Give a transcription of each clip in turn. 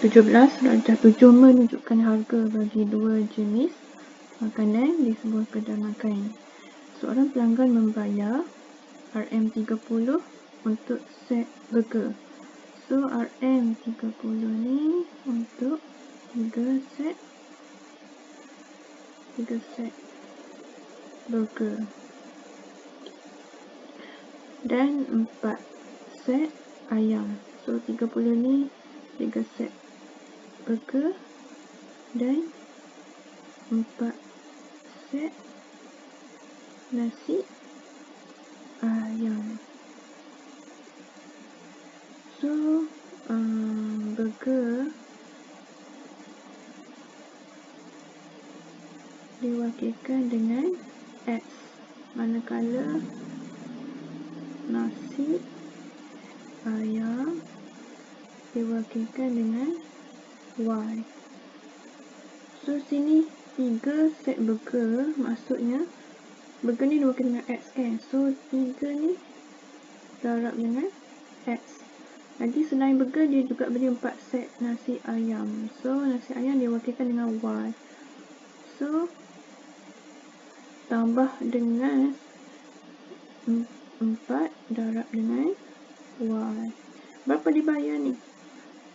17 darjah 7 menunjukkan harga bagi dua jenis makanan di sebuah kedai makan. Seorang pelanggan membayar RM30 untuk set burger. So RM30 ni untuk 3 set 3 set burger. Dan 4 set ayam. So 30 ni 3 set burger dan 4 set nasi ayam. So, um, burger diwakilkan dengan X. Manakala nasi ayam diwakilkan dengan Y. So, sini 3 set burger maksudnya burger ni diwakilkan dengan X kan. So, 3 ni darab dengan X. Jadi, selain burger, dia juga beri 4 set nasi ayam. So, nasi ayam diwakilkan dengan Y. So, tambah dengan 4 darab dengan Y. Berapa dibayar ni?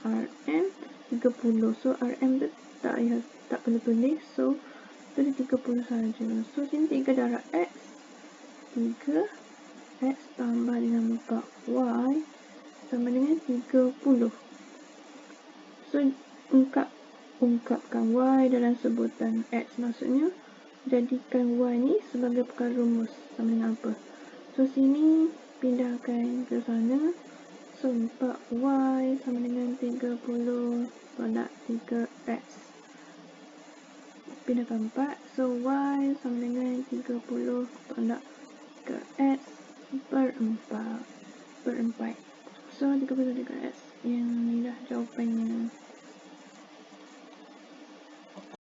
RM 30. So, RM tu tak payah tak perlu tulis. So, tulis 30 saja. So, sini 3 darab X. 3 X tambah dengan 4 Y sama dengan 30. So, ungkap ungkapkan Y dalam sebutan X maksudnya jadikan Y ni sebagai perkara rumus sama dengan apa. So, sini pindahkan ke sana. So, 4Y sama dengan 30 tolak 3X. Pindahkan 4. So, Y sama dengan 30 tolak 3X per 4. Per 4. So, 30 tolak 3X. Yang ni dah jawapannya.